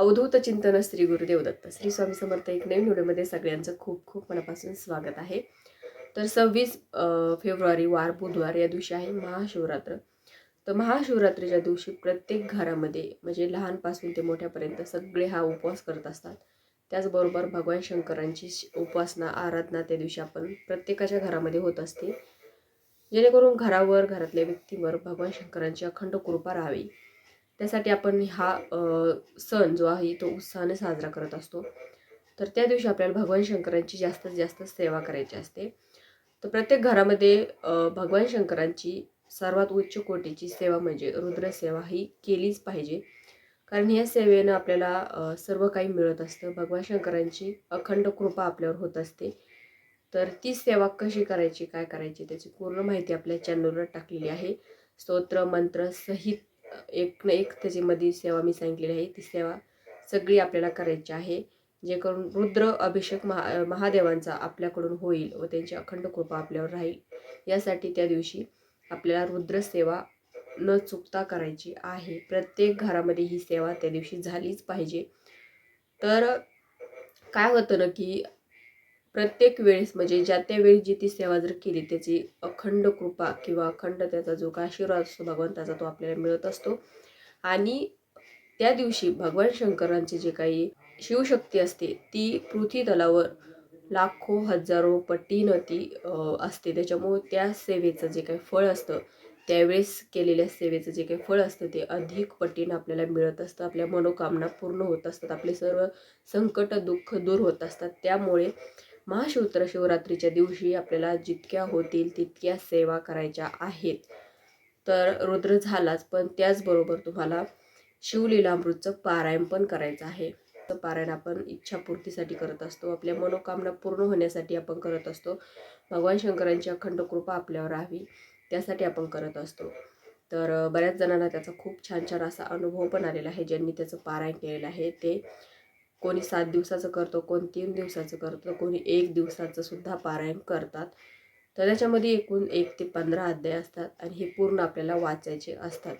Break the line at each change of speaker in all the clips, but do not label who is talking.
अवधूत चिंतन श्री गुरुदेव दत्त श्री स्वामी समर्थ एक नवीन व्हिडिओमध्ये सगळ्यांचं खूप खूप मनापासून स्वागत आहे. तर सव्वीस फेब्रुवारी वार बुधवार या दिवशी आहे महाशिवरात्र. तर महाशिवरात्रीच्या दिवशी प्रत्येक घरामध्ये म्हणजे लहानपासून ते मोठ्यापर्यंत सगळे हा उपवास करत असतात. त्याचबरोबर भगवान शंकरांची उपासना आराधना त्या दिवशी आपण प्रत्येकाच्या घरामध्ये होत असते. जेणेकरून घरावर घरातल्या व्यक्तीवर भगवान शंकरांची अखंड कृपा राहावी. त्यासाठी आपण हा सण जो आहे तो उत्साहाने साजरा करत असतो. तर त्या दिवशी आपल्याला भगवान शंकरांची जास्तीत जास्त सेवा करायची असते. तर प्रत्येक घरामध्ये भगवान शंकरांची सर्वात उच्च कोटीची सेवा म्हणजे रुद्रसेवा ही केलीच पाहिजे. कारण या सेवेनं आपल्याला सर्व काही मिळत असतं. भगवान शंकरांची अखंड कृपा आपल्यावर होत असते. तर ती सेवा कशी करायची काय करायची त्याची पूर्ण माहिती आपल्या चॅनलवर टाकलेली आहे. स्तोत्र मंत्र सहित एक ना एक त्याच्यामध्ये सेवा मी सांगितलेली आहे. ती सेवा सगळी आपल्याला करायची आहे. जे करून रुद्र अभिषेक महा महादेवांचा आपल्याकडून होईल व त्यांची अखंड कृपा आपल्यावर राहील. यासाठी त्या दिवशी आपल्याला रुद्र सेवा न चुकता करायची आहे. प्रत्येक घरामध्ये ही सेवा त्या दिवशी झालीच पाहिजे. तर काय होतं ना की प्रत्येक वेळेस म्हणजे ज्या त्या वेळी जी ती सेवा जर केली त्याची अखंड कृपा किंवा अखंड त्याचा जो काय आशीर्वाद असतो भगवंताचा तो आपल्याला मिळत असतो. आणि त्या दिवशी भगवान शंकरांची जे काही शिवशक्ती असते ती पृथ्वी तलावर लाखो हजारो पटीनं ती असते. त्याच्यामुळे त्या सेवेचं जे काही फळ असतं त्यावेळेस केलेल्या सेवेचं जे काही फळ असतं ते अधिक पटीनं आपल्याला मिळत असतं. आपल्या मनोकामना पूर्ण होत असतात. आपले सर्व संकट दुःख दूर होत असतात. त्यामुळे महाशिवत्र शिवरात्रीच्या दिवशी आपल्याला जितक्या होतील तितक्या सेवा करायच्या आहेत. तर रुद्र झालाच पण त्याचबरोबर तुम्हाला शिवलीलामृतचं पारायण पण करायचं आहे. तर पारायण आपण इच्छापूर्तीसाठी करत असतो. आपल्या मनोकामना पूर्ण होण्यासाठी आपण करत असतो. भगवान शंकरांची अखंड कृपा आपल्यावर राहावी त्यासाठी आपण करत असतो. तर बऱ्याच जणांना त्याचा खूप छान छान असा अनुभव पण आलेला आहे ज्यांनी त्याचं पारायण केलेलं आहे. ते कोणी सात दिवसाचं करतो कोण तीन दिवसाचं करतो कोणी एक दिवसाचं सुद्धा पारायण करतात. तर त्याच्यामध्ये एकूण एक ते पंधरा अध्याय असतात आणि हे पूर्ण आपल्याला वाचायचे असतात.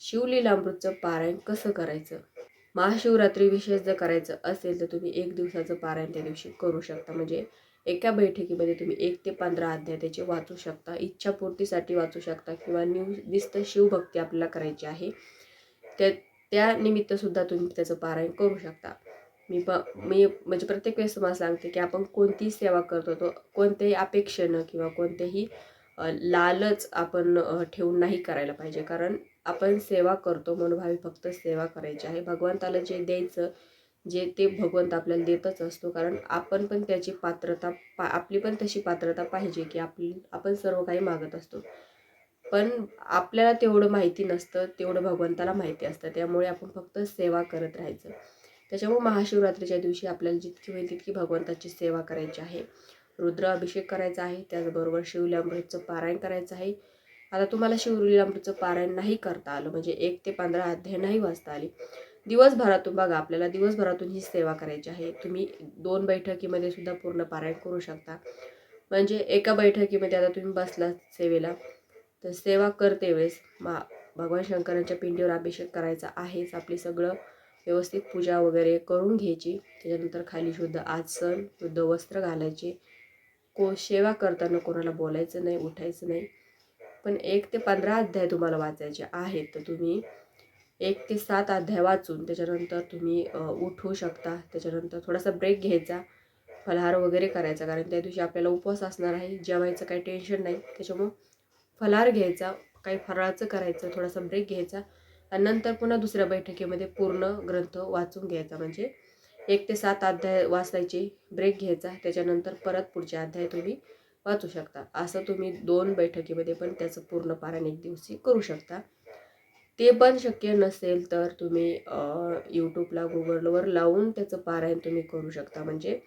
शिवलीलामृतचं पारायण कसं करायचं? महाशिवरात्री विशेष जर करायचं असेल तर तुम्ही एक दिवसाचं पारायण त्या दिवशी करू शकता. म्हणजे एका बैठकीमध्ये तुम्ही एक ते पंधरा अध्याय त्याचे वाचू शकता इच्छापूर्तीसाठी वाचू शकता किंवा न्यू निस्त शिवभक्ती आपल्याला करायची आहे. त्या त्यानिमित्तसुद्धा तुम्ही त्याचं पारायण करू शकता. मी प मी म्हणजे प्रत्येक वेळेस तुम्हाला सांगते की आपण कोणतीही सेवा करतो तो कोणत्याही अपेक्षेनं किंवा कोणतेही लालच आपण ठेवून नाही करायला पाहिजे. कारण आपण सेवा करतो मनोभावी फक्त सेवा करायची आहे. भगवंताला जे द्यायचं जे ते भगवंत आपल्याला देतच असतो. कारण आपण पण त्याची पात्रता पा आपली पण तशी पात्रता पाहिजे की आपली आपण सर्व काही मागत असतो. पण आपल्याला तेवढं माहिती नसतं तेवढं भगवंताला माहिती असतं. त्यामुळे आपण फक्त सेवा करत राहायचं. त्याच्यामुळे महाशिवरात्रीच्या दिवशी आपल्याला जितकी होईल तितकी भगवंताची सेवा करायची आहे. रुद्र अभिषेक करायचा आहे त्याचबरोबर शिवल्यामृतचं पारायण करायचं आहे. आता तुम्हाला शिवलीलामृतचं पारायण नाही करता आलं म्हणजे एक ते पंधरा अध्याय नाही वाचता आली. दिवसभरातून बघा आपल्याला दिवसभरातून ही सेवा करायची आहे. तुम्ही दोन बैठकीमध्ये सुद्धा पूर्ण पारायण करू शकता. म्हणजे एका बैठकीमध्ये आता तुम्ही बसला सेवेला तर सेवा करते वेळेस मा भगवान शंकरांच्या पिंडीवर अभिषेक करायचा आहेच. आपली सगळं व्यवस्थित पूजा वगैरे करून घ्यायची. त्याच्यानंतर खाली शुद्ध आसन शुद्ध वस्त्र घालायचे. को सेवा करताना कोणाला बोलायचं नाही उठायचं नाही. पण एक ते पंधरा अध्याय तुम्हाला वाचायचे आहेत. तर तुम्ही एक ते सात अध्याय वाचून त्याच्यानंतर तुम्ही उठू शकता. त्याच्यानंतर थोडासा ब्रेक घ्यायचा. फलाहार वगैरे करायचा. कारण त्या दिवशी आपल्याला उपवास असणार आहे. जेवायचं काही टेन्शन नाही. त्याच्यामुळं फलाहार घ्यायचा. काही फराळाचं करायचं. थोडासा ब्रेक घ्यायचा. आणि नंतर पुन्हा दुसऱ्या बैठकीमध्ये पूर्ण ग्रंथ वाचून घ्यायचा. म्हणजे एक ते सात अध्याय वाचायचे ब्रेक घ्यायचा त्याच्यानंतर परत पुढचे अध्याय तुम्ही वाचू शकता. असं तुम्ही दोन बैठकीमध्ये पण त्याचं पूर्ण पारायण एक दिवशी करू शकता. ते पण शक्य नसेल तर तुम्ही यूट्यूबला गुगलवर लावून त्याचं पारायण तुम्ही करू शकता. म्हणजे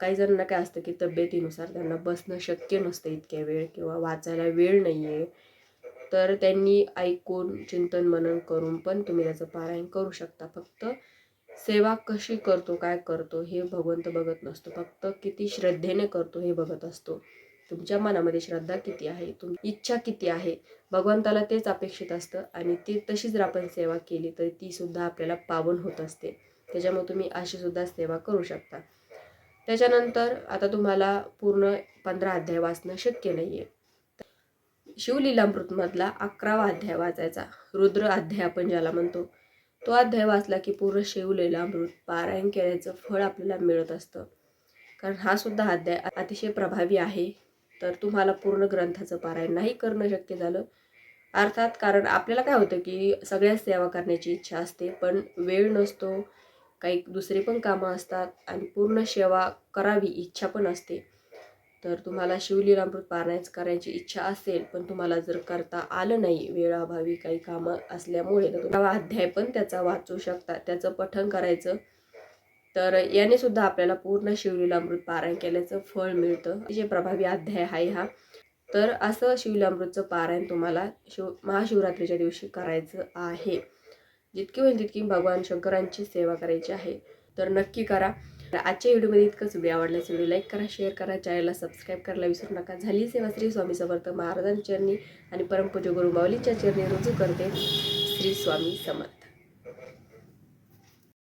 काही जणांना काय असतं की तब्येतीनुसार त्यांना बसणं शक्य नसतं इतक्या वेळ किंवा वाचायला वेळ नाही आहे तर त्यांनी ऐकून चिंतन मनन करून पण तुम्ही त्याचं पारायण करू शकता. फक्त सेवा कशी करतो काय करतो हे भगवंत बघत नसतो. फक्त किती श्रद्धेने करतो हे बघत असतो. तुमच्या मनामध्ये श्रद्धा किती आहे तुम इच्छा किती आहे भगवंताला तेच अपेक्षित असतं आणि ती तशी जर आपण सेवा केली तर ती सुद्धा आपल्याला पावन होत असते. त्याच्यामुळे तुम्ही अशी सुद्धा सेवा करू शकता. त्याच्यानंतर आता तुम्हाला पूर्ण पंधरा अध्याय वाचणं शक्य नाही आहे शिवलीलामृतमधला अकरावा अध्याय वाचायचा. रुद्र अध्याय आपण ज्याला म्हणतो तो अध्याय वाचला की पूर्ण शिवलीलामृत पारायण केल्याचं फळ आपल्याला मिळत असतं. कारण हा सुद्धा अध्याय अतिशय प्रभावी आहे. तर तुम्हाला पूर्ण ग्रंथाचं पारायण नाही करणं शक्य झालं. अर्थात कारण आपल्याला काय होतं की सगळ्या सेवा करण्याची इच्छा असते पण वेळ नसतो काही दुसरी पण कामं असतात आणि पूर्ण सेवा करावी इच्छा पण असते. तर तुम्हाला शिवलीलामृत पारायण करायची इच्छा असेल पण तुम्हाला जर करता आलं नाही वेळाभावी काही कामं असल्यामुळे तर तुम्हाला अध्याय पण त्याचा वाचू शकता. त्याचं पठन करायचं. तर याने सुद्धा आपल्याला पूर्ण शिवलीलामृत पारायण केल्याचं फळ मिळतं. जे प्रभावी अध्याय आहे हा. तर असं शिवलीलामृतचं पारायण तुम्हाला शिव महाशिवरात्रीच्या दिवशी करायचं आहे. जितकी होईल तितकी भगवान शंकरांची सेवा करायची आहे. तर नक्की करा. तर आजच्या व्हिडिओमध्ये इतकंच. व्हिडिओ आवडल्यास व्हिडिओ लाईक करा शेअर करा चॅनलला सबस्क्राईब करायला विसरू नका. झाली सेवा श्री स्वामी समर्थ महाराजांच्या चरणी आणि परमपूज्य गुरु चरणी रुजू करते श्री स्वामी समर्थ.